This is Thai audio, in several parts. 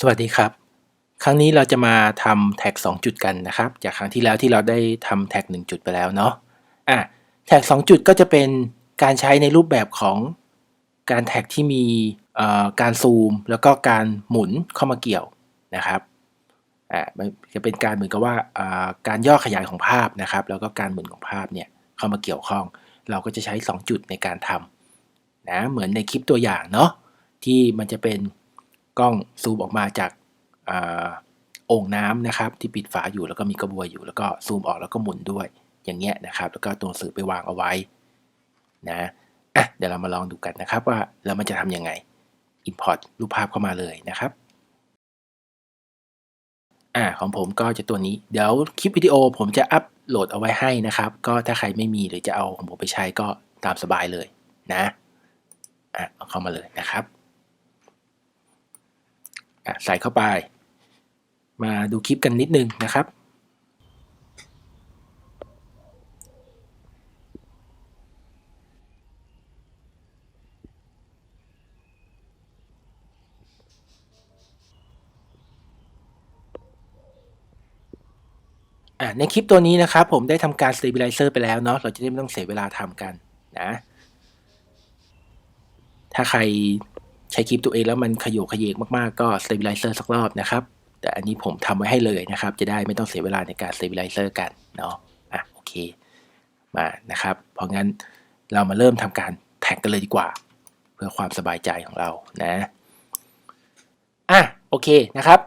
สวัสดีครับ ครั้งนี้เราจะมาทำแท็ก 2 จุดกันนะครับ จากครั้งที่แล้วที่เราได้ทำแท็ก 1 จุดไปแล้วเนาะอะแท็ก 2 จุดก็จะเป็นการใช้ในรูปแบบของการแท็กที่มีการซูม แล้วก็การหมุนเข้ามาเกี่ยวนะครับอะมันจะเป็นการเหมือนกับว่าอ่าการย่อขยายของภาพนะครับ แล้วก็การหมุนของภาพเนี่ยเข้ามาเกี่ยวข้อง เราก็จะใช้ 2 จุดในการทำนะเหมือนในคลิปตัวอย่างเนาะที่มันจะเป็น กล้องซูมออกมาจากโอ่งน้ำนะครับที่ปิดฝาอยู่แล้วก็มีกระบวยอยู่ แล้วก็ซูมออกแล้วก็หมุนด้วยอย่างเงี้ยนะครับแล้วก็ตัวสื่อไปวางเอาไว้นะอะเดี๋ยวเรามาลองดูกันนะครับว่าแล้วมันจะทำยังไง Import รูปภาพเข้ามาเลยนะครับอ่าของผมก็จะตัวนี้เดี๋ยวคลิปวิดีโอผมจะอัปโหลดเอาไว้ให้นะครับ ก็ถ้าใครไม่มีหรือจะเอาของผมไปใช้ก็ตามสบายเลยนะอะเอาเข้ามาเลยนะครับ ใส่เข้าไป มาดูคลิปกันนิดนึงนะครับในคลิปตัวนี้นะครับ ผมได้ทำการ stabilizer ไปแล้วเนาะเราจะได้ไม่ต้องเสียเวลาทำกันนะ ถ้าใคร ใช้คลิปตัวเองแล้วมันขยโยขยเยกมากๆ ก็ stabilizer สักรอบนะครับ แต่อันนี้ผมทำไว้ให้เลยนะครับ จะได้ไม่ต้องเสียเวลาในการ stabilizer กันเนาะอะโอเคมานะครับ เพราะงั้นเรามาเริ่มทำการแท็กกันเลยดีกว่า เพื่อความสบายใจของเรานะอะโอเคนะครับ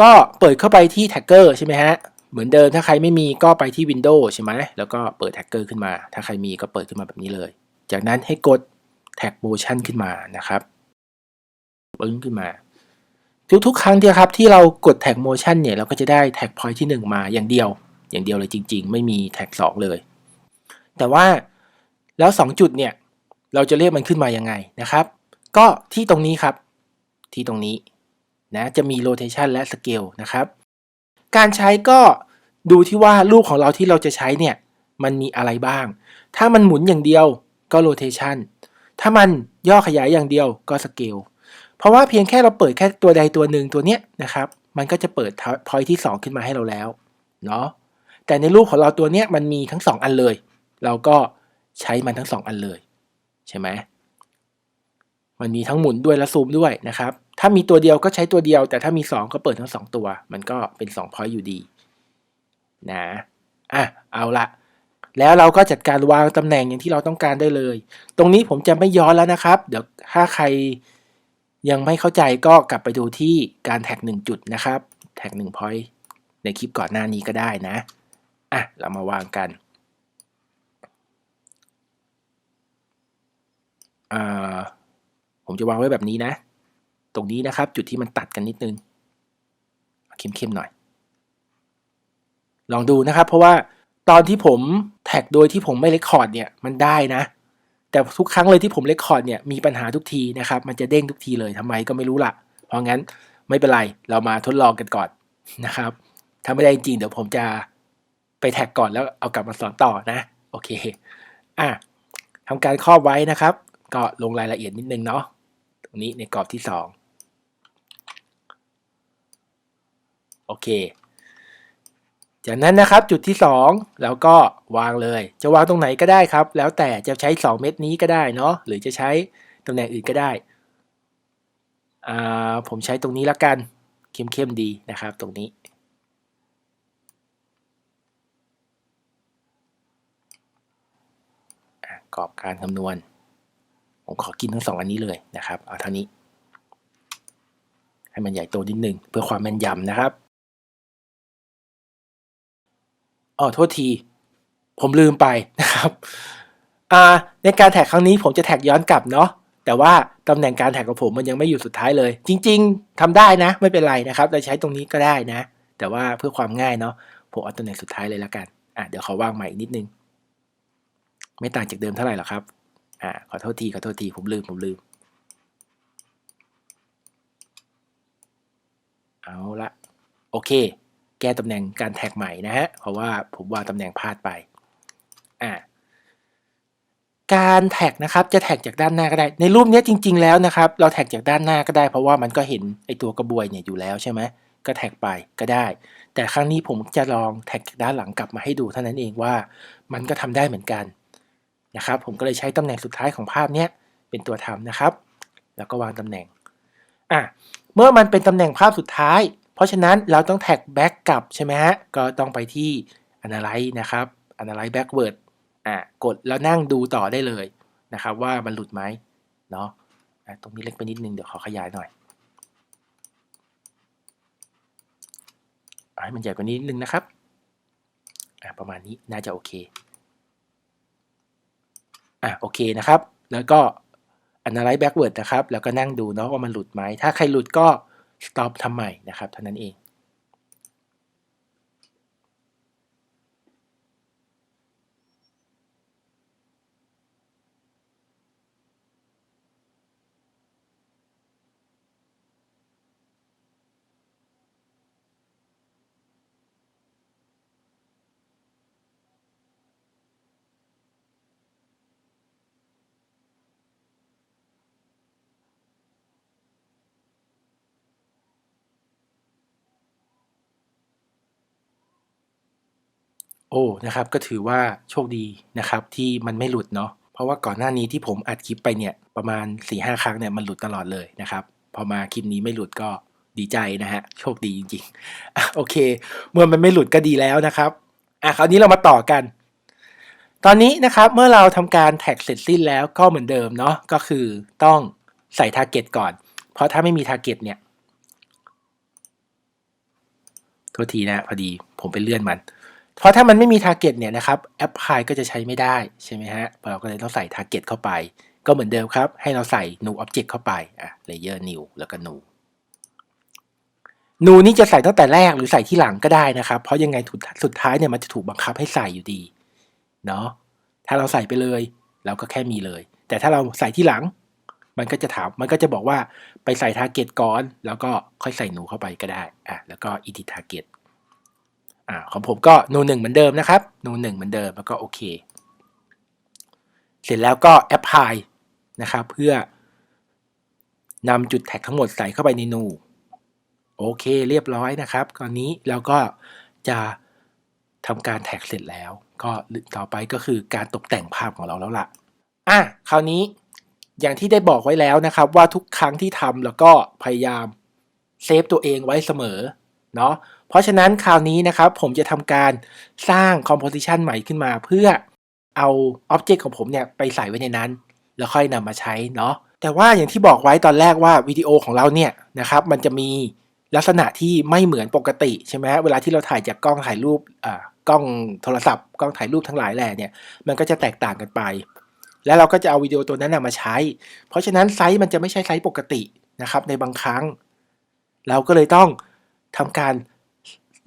ก็เปิดเข้าไปที่แท็กเกอร์ใช่ไหมฮะเหมือนเดิมถ้าใครไม่มีก็ไปที่ Windows ใช่ไหมแล้วก็เปิดแท็กเกอร์ขึ้นมา ถ้าใครมีก็เปิดขึ้นมาแบบนี้เลย จากนั้นให้กด ท็กโมชั่นขึ้นมานะครับปึ้งขึ้นมาทุกๆครั้งที่ครับที่เรากดแท็กโมชั่นเนี่ยเราก็จะได้แท็กพอยที่ 1 มาอย่างเดียว อย่างเดียวเลยจริง ๆ ไม่มีแท็ก2เลย แต่ว่าแล้ว 2 จุดเนี่ยเราจะเรียกมันขึ้นมายังไงนะครับ ก็ที่ตรงนี้ครับที่ตรงนี้นะจะมี rotation และ scale นะครับ การใช้ก็ดูที่ว่ารูปของเราที่เราจะใช้เนี่ยมันมีอะไรบ้าง ถ้ามันหมุนอย่างเดียวก็ rotation ถ้ามันย่อขยายอย่างเดียวก็ scale เพราะว่าเพียงแค่เราเปิดแค่ตัวใดตัวหนึ่งตัวเนี้ยนะครับ มันก็จะเปิด point ที่ 2 ขึ้นมาให้เราแล้วเนาะแต่ในรูปของเราตัวเนี้ยมันมีทั้ง 2 อันเลย เราก็ใช้มันทั้ง 2 อันเลย ใช่ไหมมันมีทั้งหมุนด้วยและซูมด้วยนะครับ ถ้ามีตัวเดียวก็ใช้ตัวเดียว แต่ถ้ามี 2 ก็เปิดทั้ง 2 ตัว มันก็เป็น2 point อยู่ดี นะ อะ เอาละ แล้วเราก็จัดการวางตำแหน่งอย่างที่เราต้องการได้เลย ตรงนี้ผมจะไม่ย้อนแล้วนะครับ เดี๋ยวถ้าใครยังไม่เข้าใจก็กลับไปดูที่การแท็ก 1 จุดนะครับ แท็ก1 point ในคลิปก่อนหน้านี้ก็ได้นะ อะ เรามาวางกัน ผมจะวางไว้แบบนี้นะ ตรงนี้นะครับจุดที่มันตัดกันนิดนึง เข้มๆหน่อย ลองดูนะครับ เพราะว่า ตอนที่ผมแท็กโดยที่ผมไม่เลคคอร์ดเนี่ยมันได้นะ แต่ทุกครั้งเลยที่ผมเลคคอร์ดเนี่ยมีปัญหาทุกทีนะครับ มันจะเด้งทุกทีเลยทำไมก็ไม่รู้ละเพราะงั้นไม่เป็นไรเรามาทดลองกันก่อนนะครับ ถ้าไม่ได้จริงเดี๋ยวผมจะไปแท็กก่อนแล้วเอากลับมาสอนต่อนะ โอเคอะทำการครอบไว้นะครับ ก็ลงรายละเอียดนิดนึงเนาะตรงนี้ในกรอบที่ 2 โอเค จากนั้นนะครับจุดที่ 2 แล้วก็วางเลย จะวางตรงไหนก็ได้ครับ แล้วแต่จะใช้ 2 เม็ดนี้ก็ได้เนาะหรือจะใช้ตำแหน่งอื่นก็ได้ผมใช้ตรงนี้ละกันเข้มๆดีนะครับ ตรงนี้ กรอบการคำนวณ ผมขอกินทั้งสองอันนี้เลยนะครับ เอาเท่านี้ ให้มันใหญ่โตนิดนึงเพื่อความแม่นยำนะครับ อ๋อโทษที ผมลืมไปนะครับในการแท็กครั้งนี้ผมจะแท็กย้อนกลับเนาะแต่ว่าตำแหน่งการแท็กของผมมันยังไม่อยู่สุดท้ายเลย จริง ๆทำได้นะ ไม่เป็นไรนะครับเราใช้ตรงนี้ก็ได้นะ แต่ว่าเพื่อความง่ายเนาะผมเอาตำแหน่งสุดท้ายเลยละกันอะเดี๋ยวขอว่างใหม่อีกนิดนึง ไม่ต่างจากเดิมเท่าไหร่หรอกครับอ่าขอโทษทีขอโทษทีผมลืมผมลืม เอาละโอเค ก้ตำแหน่งการแท็กใหม่นะฮะ เพราะว่าผมวางตำแหน่งพลาดไป อ่า การแท็กนะครับจะแท็กจากด้านหน้าก็ได้ ในรูปนี้จริง ๆ แล้วนะครับ เราแท็กจากด้านหน้าก็ได้ เพราะว่ามันก็เห็นไอตัวกระบวยเนี่ยอยู่แล้วใช่ไหมก็แท็กไปก็ได้ แต่ครั้งนี้ผมจะลองแท็กจากด้านหลังกลับมาให้ดูเท่านั้นเองว่ามันก็ทำได้เหมือนกันนะครับ ผมก็เลยใช้ตำแหน่งสุดท้ายของภาพเนี้ยเป็นตัวทำนะครับ แล้วก็วางตำแหน่งอะเมื่อมันเป็นตำแหน่งภาพสุดท้าย ราะฉะนั้นเราต้องแท็กแบ็กกลับใช่ไหมฮะ ก็ต้องไปที่ Analyze นะครับ Analyze Backward อะกดแล้วนั่งดูต่อได้เลยนะครับว่ามันหลุดไหมเนาะะตรงนี้เล็กไปนิดนึงเดี๋ยวขอขยายหน่อยเอาให้มันใหญ่กว่านี้นิดนึงนะครับอะประมาณนี้น่าจะโอเคอะโอเคนะครับ แล้วก็ Analyze Backward นะครับ แล้วก็นั่งดูเนาะว่ามันหลุดไหม ถ้าใครหลุดก็ stop ทำใหม่นะครับเท่านั้นเอง อ้นะครับก็ถือว่าโชคดีนะครับที่มันไม่หลุดเนาะเพราะว่าก่อนหน้านี้ที่ผมอัดคลิปไปเนี่ยประมาณ4-5ครั้งเนี่ยมันหลุดตลอดเลยนะครับพอมาคลิปนี้ไม่หลุดก็ดีใจนะฮะโชคดีจริงๆโอเค เมื่อมันไม่หลุดก็ดีแล้วนะครับอะคราวนี้เรามาต่อกัน ตอนนี้นะครับเมื่อเราทำการแท็กเสร็จสิ้นแล้วก็เหมือนเดิมเนาะก็คือต้องใส่ทาร์เก็ตก่อน เพราะถ้าไม่มีทาร์เก็ตเนี่ยโทษทีนะพอดีผมไปเลื่อนมัน เพราะถ้ามันไม่มี target เนี่ยนะครับแอปพลายก็จะใช้ไม่ได้ใช่ไหมฮะเราก็เลยต้องใส่ target เข้าไป ก็เหมือนเดิมครับ ให้เราใส่ new object เข้าไปอะ layer new แล้วก็ new new นี่จะใส่ตั้งแต่แรกหรือใส่ที่หลังก็ได้นะครับ เพราะยังไงสุดท้ายเนี่ยมันจะถูกบังคับให้ใส่อยู่ดีเนาะถ้าเราใส่ไปเลยเราก็แค่มีเลย แต่ถ้าเราใส่ที่หลัง มันก็จะถามมันก็จะบอกว่าไปใส่ target ก่อน แล้วก็ค่อยใส่ new เข้าไปก็ได้อะแล้วก็ edit target อ่าของผมก็นูหนึ่งเหมือนเดิมนะครับนูหนึ่งเหมือนเดิมแล้วก็โอเค เสร็จแล้วก็แอปพลายนะครับ เพื่อนำจุดแท็กทั้งหมดใส่เข้าไปในนูโอเคเรียบร้อยนะครับตอนนี้เราก็จะทำการแท็กเสร็จแล้ว ก็ต่อไปก็คือการตกแต่งภาพของเราแล้วล่ะอะคราวนี้อย่างที่ได้บอกไว้แล้วนะครับ ว่าทุกครั้งที่ทำแล้วก็พยายามเซฟตัวเองไว้เสมอ เนาะเพราะฉะนั้นคราวนี้นะครับผมจะทำการสร้าง composition ใหม่ขึ้นมา เพื่อเอา object ของผมเนี่ยไปใส่ไว้ในนั้น แล้วค่อยนำมาใช้เนาะแต่ว่าอย่างที่บอกไว้ตอนแรกว่าวิดีโอของเราเนี่ยนะครับมันจะมีลักษณะที่ไม่เหมือนปกติใช่ไหมเวลาที่เราถ่ายจากกล้องถ่ายรูปอ่ากล้องโทรศัพท์กล้องถ่ายรูปทั้งหลายแหล่เนี่ยมันก็จะแตกต่างกันไป แล้วเราก็จะเอาวิดีโอตัวนั้นมาใช้ เพราะฉะนั้นไซส์มันจะไม่ใช่ไซส์ปกตินะครับในบางครั้ง เราก็เลยต้อง ทำการ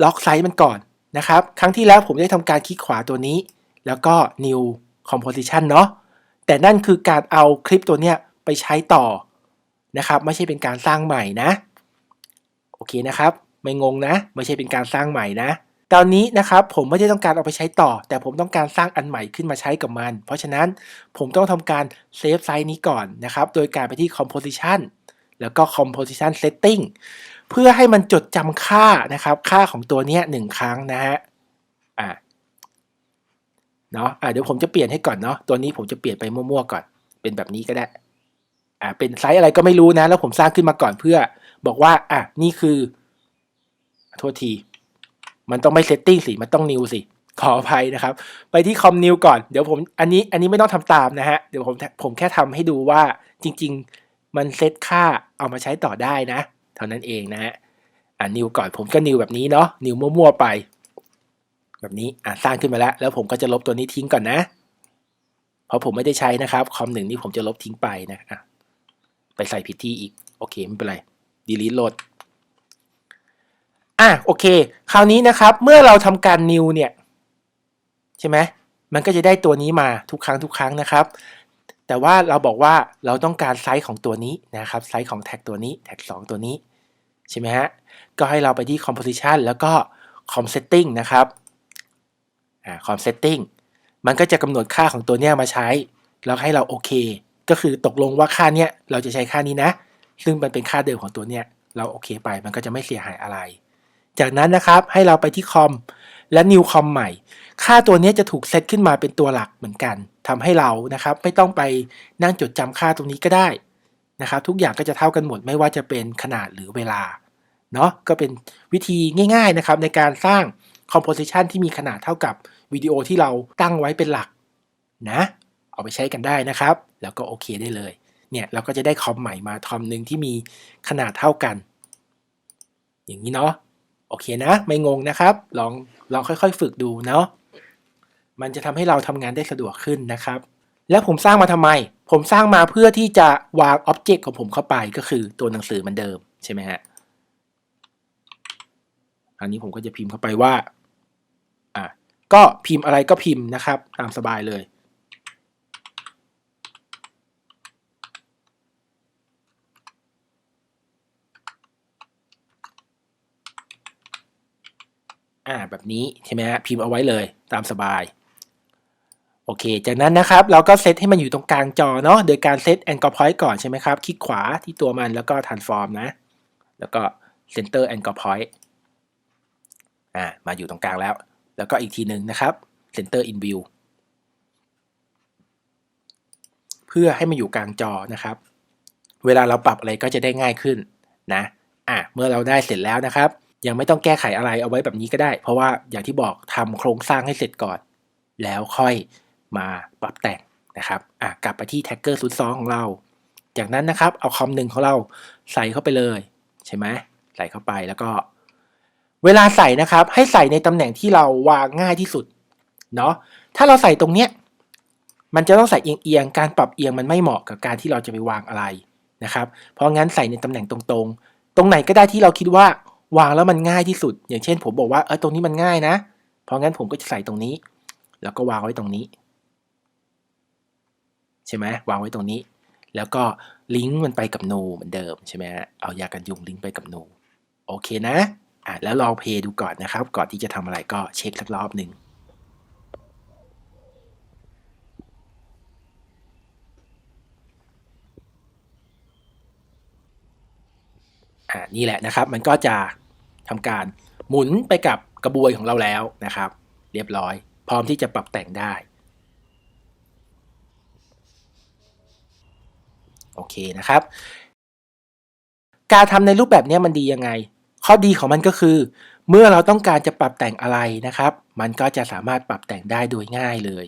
ล็อกไซส์มันก่อนนะครับ ครั้งที่แล้วผมได้ทำการคลิกขวาตัวนี้ แล้วก็ new composition เนาะแต่นั่นคือการเอาคลิปตัวเนี้ยไปใช้ต่อนะครับ ไม่ใช่เป็นการสร้างใหม่นะ โอเคนะครับ ไม่งงนะ ไม่ใช่เป็นการสร้างใหม่นะตอนนี้นะครับผมไม่ได้ต้องการเอาไปใช้ต่อ แต่ผมต้องการสร้างอันใหม่ขึ้นมาใช้กับมัน เพราะฉะนั้นผมต้องทำการเซฟไซส์นี้ก่อนนะครับ โดยการไปที่ composition แล้วก็ composition setting เพื่อให้มันจดจำค่านะครับ ค่าของตัวนี้หนึ่งครั้งนะฮะอ่าเนาะอ่าเดี๋ยวผมจะเปลี่ยนให้ก่อนเนาะตัวนี้ผมจะเปลี่ยนไปมั่วๆก่อน เป็นแบบนี้ก็ได้อ่าเป็นไซส์อะไรก็ไม่รู้นะ แล้วผมสร้างขึ้นมาก่อนเพื่อบอกว่าอะนี่คือโทษที มันต้องไม่เซตติ้งสิ มันต้องนิวสิ ขออภัยนะครับ ไปที่คอมนิวก่อน เดี๋ยวผมอันนี้อันนี้ไม่ต้องทำตามนะฮะ เดี๋ยวผมผมแค่ทำให้ดูว่าจริง ๆ มันเซตค่าเอามาใช้ต่อได้นะ เท่านั้นเองนะฮะอ่านิวก่อนผมก็นิวแบบนี้เนาะนิวมั่วๆไป แบบนี้อ่าสร้างขึ้นมาแล้ว แล้วผมก็จะลบตัวนี้ทิ้งก่อนนะ เพราะผมไม่ได้ใช้นะครับคอมหนึ่งนี่ผมจะลบทิ้งไปนะอะไปใส่ผิดที่อีก โอเคไม่เป็นไร delete โหลดอะโอเค คราวนี้นะครับ เมื่อเราทำการ new เนี่ย ใช่ไหมมันก็จะได้ตัวนี้มาทุกครั้งทุกครั้งนะครับ แต่ว่าเราบอกว่าเราต้องการไซส์ของตัวนี้นะครับ ไซส์ของแท็กตัวนี้ แท็ก2ตัวนี้ ใช่ไหมฮะ ก็ให้เราไปที่ composition แล้วก็ com setting นะครับ อ่า com setting มันก็จะกำหนดค่าของตัวเนี้ยมาใช้ แล้วให้เราโอเค ก็คือตกลงว่าค่าเนี้ยเราจะใช้ค่านี้นะ ซึ่งมันเป็นค่าเดิมของตัวเนี้ย เราโอเคไป มันก็จะไม่เสียหายอะไร จากนั้นนะครับ ให้เราไปที่คอมและ new คอมใหม่ ค่าตัวเนี้ยจะถูกเซตขึ้นมาเป็นตัวหลักเหมือนกันทำให้เรานะครับ ไม่ต้องไปนั่งจดจำค่าตรงนี้ก็ได้ นะครับทุกอย่างก็จะเท่ากันหมดไม่ว่าจะเป็นขนาดหรือเวลาเนาะก็เป็นวิธีง่ายๆนะครับในการสร้าง composition ที่มีขนาดเท่ากับวิดีโอที่เราตั้งไว้เป็นหลักนะเอาไปใช้กันได้นะครับ แล้วก็โอเคได้เลยเนี่ยเราก็จะได้คอมใหม่มาคอมหนึ่งที่มีขนาดเท่ากัน อย่างนี้เนาะโอเคนะ ไม่งงนะครับ ลองลองค่อยๆ ฝึกดูเนาะมันจะทำให้เราทำงานได้สะดวกขึ้นนะครับ แล้วผมสร้างมาทำไม ผมสร้างมาเพื่อที่จะวางอ็อบเจกต์ของผมเข้าไปก็คือตัวหนังสือเหมือนเดิมใช่ไหมฮะอันนี้ผมก็จะพิมพ์เข้าไปว่าอะก็พิมพ์อะไรก็พิมพ์นะครับ ตามสบายเลยอ่าแบบนี้ใช่ไหมฮะพิมพ์เอาไว้เลยตามสบาย โอเค จากนั้นนะครับเราก็เซตให้มันอยู่ตรงกลางจอเนาะโดยการเซต anchor point ก่อนใช่ไหมครับ คลิกขวาที่ตัวมันแล้วก็ transform นะ แล้วก็ center anchor point อ่ามาอยู่ตรงกลางแล้ว แล้วก็อีกทีหนึ่งนะครับ center in view เพื่อให้มันอยู่กลางจอนะครับ เวลาเราปรับอะไรก็จะได้ง่ายขึ้นนะอะเมื่อเราได้เสร็จแล้วนะครับ ยังไม่ต้องแก้ไขอะไรเอาไว้แบบนี้ก็ได้ เพราะว่าอย่างที่บอกทำโครงสร้างให้เสร็จก่อน แล้วค่อย มาปรับแต่งนะครับอะกลับไปที่ Tagger 02ของเรา จากนั้นนะครับเอาคอมหนึ่งของเราใส่เข้าไปเลยใช่ไหมใส่เข้าไปแล้วก็ เวลาใส่นะครับ ให้ใส่ในตำแหน่งที่เราวางง่ายที่สุดเนาะถ้าเราใส่ตรงเนี้ยมันจะต้องใส่เอียงๆ การปรับเอียงมันไม่เหมาะกับการที่เราจะไปวางอะไรนะครับ เพราะงั้นใส่ในตำแหน่งตรงๆ ตรงไหนก็ได้ที่เราคิดว่าวางแล้วมันง่ายที่สุด อย่างเช่น ผมบอกว่าเออตรงนี้มันง่ายนะ เพราะงั้นผมก็จะใส่ตรงนี้ แล้วก็วางไว้ตรงนี้ ใช่ไหมวางไว้ตรงนี้ แล้วก็ลิงก์มันไปกับนูเหมือนเดิมใช่ไหมฮะเอายากันยุงลิงก์ไปกับนูโอเคนะอะแล้วลองเพย์ดูก่อนนะครับ ก่อนที่จะทำอะไรก็เช็คสักรอบหนึ่งอ่านี่แหละนะครับ มันก็จะทำการหมุนไปกับกระบวยของเราแล้วนะครับ เรียบร้อย พร้อมที่จะปรับแต่งได้ โอเคนะครับ การทำในรูปแบบนี้มันดียังไง ข้อดีของมันก็คือ เมื่อเราต้องการจะปรับแต่งอะไรนะครับ มันก็จะสามารถปรับแต่งได้โดยง่ายเลย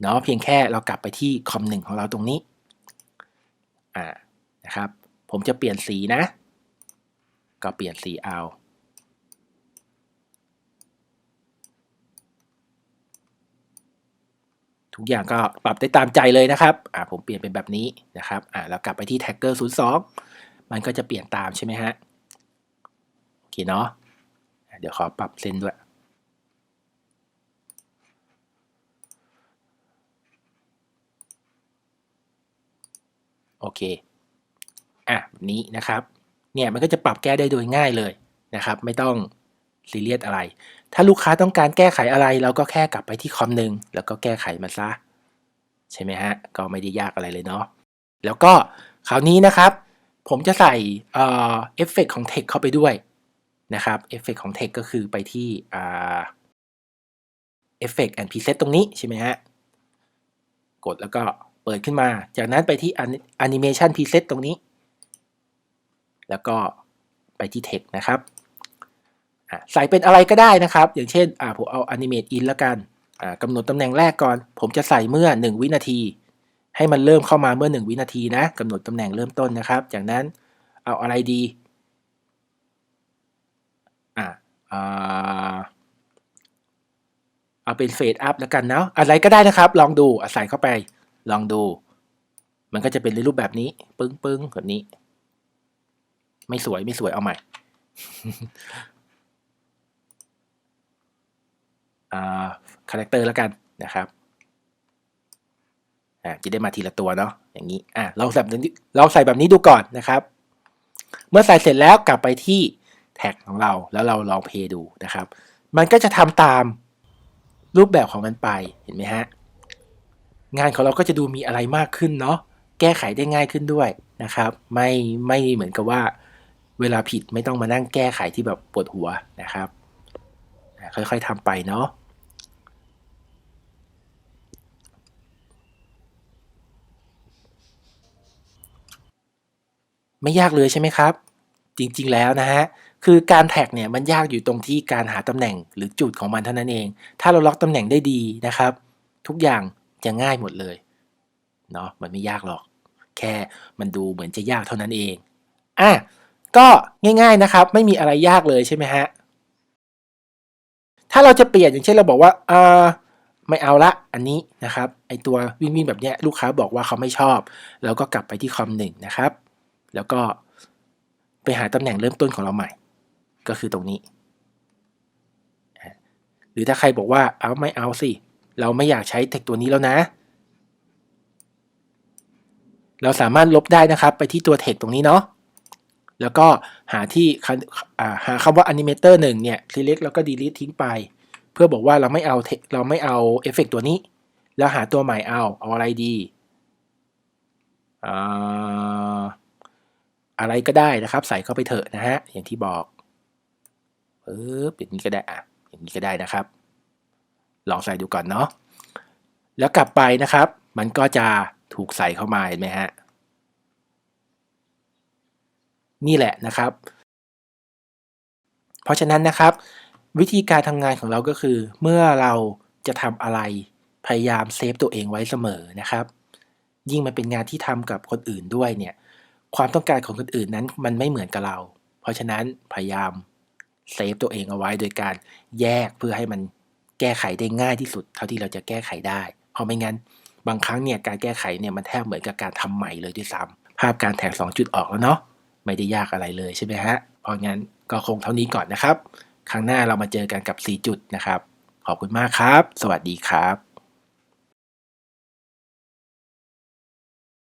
เนาะเพียงแค่เรากลับไปที่คอมหนึ่งของเราตรงนี้อ่านะครับ ผมจะเปลี่ยนสีนะ ก็เปลี่ยนสีเอา ทุกอย่างก็ปรับได้ตามใจเลยนะครับอ่าผมเปลี่ยนเป็นแบบนี้นะครับอ่าแล้วกลับไปที่ Tagger 02มันก็จะเปลี่ยนตามใช่ไหมฮะโอเคเนาะอะเดี๋ยวขอปรับเส้นด้วยโอเค อะแบบนี้นะครับ เนี่ยมันก็จะปรับแก้ได้โดยง่ายเลยนะครับ ไม่ต้อง ซีเรียสอะไร ถ้าลูกค้าต้องการแก้ไขอะไร เราก็แค่กลับไปที่คอมหนึ่งแล้วก็แก้ไขมันซะ ใช่ไหมฮะ ก็ไม่ได้ยากอะไรเลยเนาะแล้วก็คราวนี้นะครับ ผมจะใส่เอ่อเฟเฟกของ Text เข้าไปด้วยนะครับเอฟเฟกของ Text ก็คือไปที่เอฟเฟกแอนด์พรีเซตตรงนี้ใช่ไหมฮะ กดแล้วก็เปิดขึ้นมา จากนั้นไปที่ Animation Preset ตรงนี้ แล้วก็ไปที่ Text นะครับ ใส่เป็นอะไรก็ได้นะครับ อย่างเช่นอ่าผมเอา Animate In แล้วกันอ่ากำหนดตำแหน่งแรกก่อน ผมจะใส่เมื่อ 1 วินาที ให้มันเริ่มเข้ามาเมื่อ 1 วินาทีนะกำหนดตำแหน่งเริ่มต้นนะครับ จากนั้นเอาอะไรดีอ่าอ่าเอาเป็นเฟดอัพแล้วกันเนาะอะไรก็ได้นะครับ ลองดูใส่เข้าไป ลองดู มันก็จะเป็นในรูปแบบนี้ ปึ้งปึ้งแบบนี้ ไม่สวยไม่สวยเอาใหม่ อ่า คาแรคเตอร์แล้วกันนะครับอ่าจะได้มาทีละตัวเนาะอย่างนี้อ่าลองใส่แบบนี้ลองใส่แบบนี้ดูก่อนนะครับ เมื่อใส่เสร็จแล้วกลับไปที่แท็กของเราแล้วเราลองเพย์ดูนะครับ มันก็จะทำตามรูปแบบของมันไปเห็นไหมฮะงานของเราก็จะดูมีอะไรมากขึ้นเนาะแก้ไขได้ง่ายขึ้นด้วยนะครับ ไม่ไม่เหมือนกับว่า เวลาผิดไม่ต้องมานั่งแก้ไขที่แบบปวดหัวนะครับ ค่อยๆทำไปเนาะ ไม่ยากเลยใช่ไหมครับ จริงๆแล้วนะฮะคือการแท็กเนี่ยมันยากอยู่ตรงที่การหาตำแหน่งหรือจุดของมันเท่านั้นเอง ถ้าเราล็อกตำแหน่งได้ดีนะครับ ทุกอย่างจะง่ายหมดเลยเนาะมันไม่ยากหรอก แค่มันดูเหมือนจะยากเท่านั้นเองอะก็ง่ายๆนะครับ ไม่มีอะไรยากเลยใช่ไหมฮะถ้าเราจะเปลี่ยนอย่างเช่นเราบอกว่าเออไม่เอาละอันนี้นะครับไอตัววิ่งวิ่งแบบเนี้ยลูกค้าบอกว่าเขาไม่ชอบ แล้วก็กลับไปที่คอมหนึ่งนะครับ แล้วก็ไปหาตำแหน่งเริ่มต้นของเราใหม่ ก็คือตรงนี้ หรือถ้าใครบอกว่าเอาไม่เอาสิ เราไม่อยากใช้เทคตัวนี้แล้วนะ เราสามารถลบได้นะครับไปที่ตัวเทคตรงนี้เนาะแล้วก็หาที่หาคำว่า animator หนึ่งเนี่ย select แล้วก็ delete ทิ้งไป เพื่อบอกว่าเราไม่เอาเราไม่เอาเอฟเฟกตัวนี้ แล้วหาตัวใหม่เอา เอาอะไรดีอ่า อะไรก็ได้นะครับ ใส่เข้าไปเถอะนะฮะอย่างที่บอกปึ๊บอย่างนี้ก็ได้อะอย่างนี้ก็ได้นะครับ ลองใส่ดูก่อนเนาะแล้วกลับไปนะครับ มันก็จะถูกใส่เข้ามาเห็นไหมฮะนี่แหละนะครับ เพราะฉะนั้นนะครับ วิธีการทำงานของเราก็คือ เมื่อเราจะทำอะไรพยายามเซฟตัวเองไว้เสมอนะครับ ยิ่งมันเป็นงานที่ทำกับคนอื่นด้วยเนี่ย ความต้องการของคนอื่นนั้นมันไม่เหมือนกับเรา เพราะฉะนั้นพยายามเซฟตัวเองเอาไว้โดยการแยกเพื่อให้มันแก้ไขได้ง่ายที่สุด เท่าที่เราจะแก้ไขได้ เพราะไม่งั้นบางครั้งเนี่ยการแก้ไขเนี่ยมันแทบเหมือนกับการทำใหม่เลยด้วยซ้ำภาพการแท็ก2จุดออกแล้วเนาะไม่ได้ยากอะไรเลยใช่ไหมฮะ เพราะงั้นก็คงเท่านี้ก่อนนะครับ ครั้งหน้าเรามาเจอกันกับ 4 จุดนะครับ ขอบคุณมากครับ สวัสดีครับ